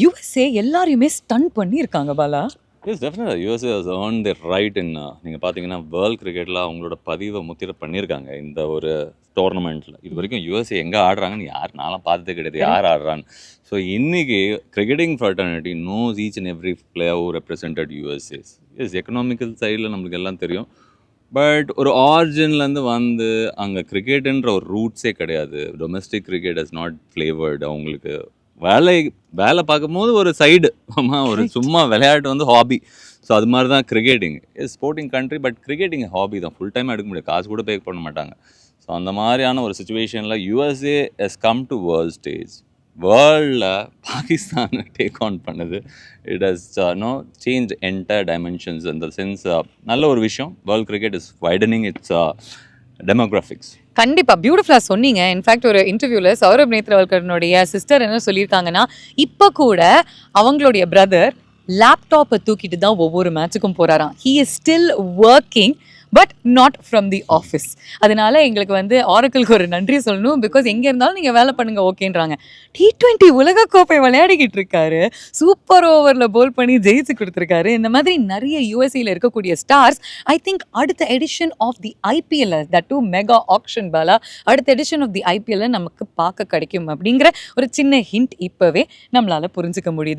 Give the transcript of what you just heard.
USA எல்லாரையுமே stun பண்ணியிருக்காங்க Bala. S டெஃபினட்டாக USA has earn the right in நீங்கள் பார்த்தீங்கன்னா வேர்ல்ட் கிரிக்கெட்டில் அவங்களோட பதிவை முத்திர பண்ணியிருக்காங்க. இந்த ஒரு டோர்னமெண்ட்டில் இது வரைக்கும் யூஎஸ்ஏ எங்கே ஆடுறாங்கன்னு யார் நானும் பார்த்ததே கிடையாது. யார் ஆடுறான்னு. ஸோ இன்றைக்கி cricketing fraternity knows each and every player who represented USA's as economical சைடில் நம்மளுக்கு எல்லாம் தெரியும். பட் ஒரு ஆரிஜின்லேருந்து வந்து அங்கே கிரிக்கெட்டுன்ற ஒரு ரூட்ஸே கிடையாது. Domestic cricket is not flavoured அவங்களுக்கு வேலை வேலை பார்க்கும்போது ஒரு சைடு ஆமாம் ஒரு. சும்மா விளையாட்டு வந்து ஹாபி ஸோ அது மாதிரி தான் cricketing sporting country but cricketing hobby தான். ஃபுல் டைம் எடுக்க முடியாது. காசு கூட பே பண்ண மாட்டாங்க. ஸோ அந்த மாதிரியான ஒரு சுச்சுவேஷனில் USA as come to world stage வேர்ல்டில் பாகிஸ்தான் டேக் ஆன் பண்ணுது. It has no change entire dimensions இந்த சென்ஸ் நல்ல ஒரு விஷயம். World cricket is widening its demographics கண்டிப்பாக பியூட்டிஃபுல்லாக சொன்னீங்க. இன்ஃபேக்ட் ஒரு இன்டர்வியூவில் சௌரப் நேத்ரவல்கரனுடைய சிஸ்டர் என்ன சொல்லியிருக்காங்கன்னா இப்போ கூட அவங்களுடைய பிரதர் லேப்டாப்பை தூக்கிட்டு தான் ஒவ்வொரு மேட்சுக்கும் போகிறாராம் he is still working but not from the office அதனால எங்களுக்கு வந்து ஆரக்கிளுக்கு ஒரு நன்றி சொல்லணும். பிகாஸ் எங்கே இருந்தாலும் நீங்கள் வேலை பண்ணுங்க ஓகேன்றாங்க. டி டுவெண்ட்டி உலகக்கோப்பை விளையாடிக்கிட்டு இருக்காரு. சூப்பர் ஓவரில் போல் பண்ணி ஜெயிச்சு கொடுத்துருக்காரு. இந்த மாதிரி நிறைய யூஎஸ்ஏல இருக்கக்கூடிய ஸ்டார்ஸ் ஐ திங்க் அடுத்த edition of the IPL that too mega auction Bala. அடுத்த எடிஷன் ஆஃப் தி ஐபிஎல்ல நமக்கு பார்க்க கிடைக்கும் அப்படிங்கிற ஒரு சின்ன ஹிண்ட் இப்போவே நம்மளால் புரிஞ்சுக்க முடியுது.